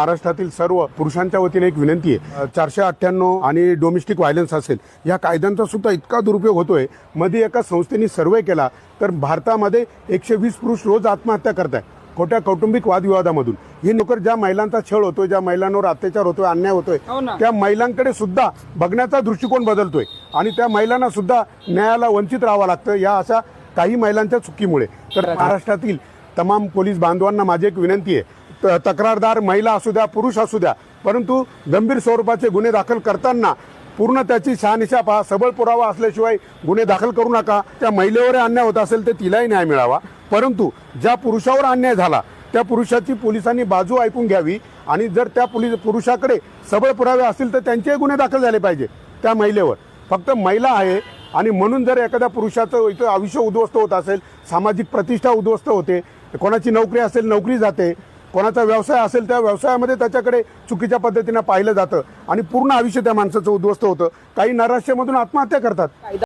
महाराष्ट्रातील सर्व पुरुषांच्या वतीने एक विनंती आहे. चारशे अठ्ठ्याण्णव आणि डोमेस्टिक व्हायलन्स असेल या कायद्यांचा सुद्धा इतका दुरुपयोग होतोयमध्ये एका संस्थेने सर्वे केला तर भारतामध्ये एकशे वीस पुरुष रोज आत्महत्या करताय खोट्या कौटुंबिक वादविवादामधून. हे नोकर ज्या महिलांचा छळ होतोय ज्या महिलांवर अत्याचार होतोय अन्याय होतोय हो. त्या महिलांकडे सुद्धा बघण्याचा दृष्टिकोन बदलतोय आणि त्या महिलांना सुद्धा न्यायाला वंचित राहावं लागतं या अशा काही महिलांच्या चुकीमुळे. तर महाराष्ट्रातील तमाम पोलीस बांधवांना माझी एक विनंती आहे तक्रारदार महिला असू द्या पुरुष असू द्या परंतु गंभीर स्वरूपाचे गुन्हे दाखल करताना पूर्ण त्याची शहानिशा पहा. सबळ पुरावा असल्याशिवाय गुन्हे दाखल करू नका. त्या महिलेवर अन्याय होत असेल तर तिलाही न्याय मिळावा. परंतु ज्या पुरुषावर अन्याय झाला त्या पुरुषाची पोलिसांनी बाजू ऐकून घ्यावी आणि जर त्या पोलीस पुरुषाकडे सबळ पुरावे असतील तर त्यांचेही गुन्हे दाखल झाले पाहिजे त्या महिलेवर. फक्त महिला आहे आणि म्हणून जर एखाद्या पुरुषाचं इथं आयुष्य उद्ध्वस्त होत असेल सामाजिक प्रतिष्ठा उद्ध्वस्त होते कोणाची नोकरी असेल नोकरी जाते कोणाचा व्यवसाय असेल त्या व्यवसायामध्ये त्याच्याकडे चुकीच्या पद्धतीनं पाहिलं जातं आणि पूर्ण आयुष्य त्या माणसाचं उद्ध्वस्त होतं. काही नैराश्यामधून आत्महत्या करतात.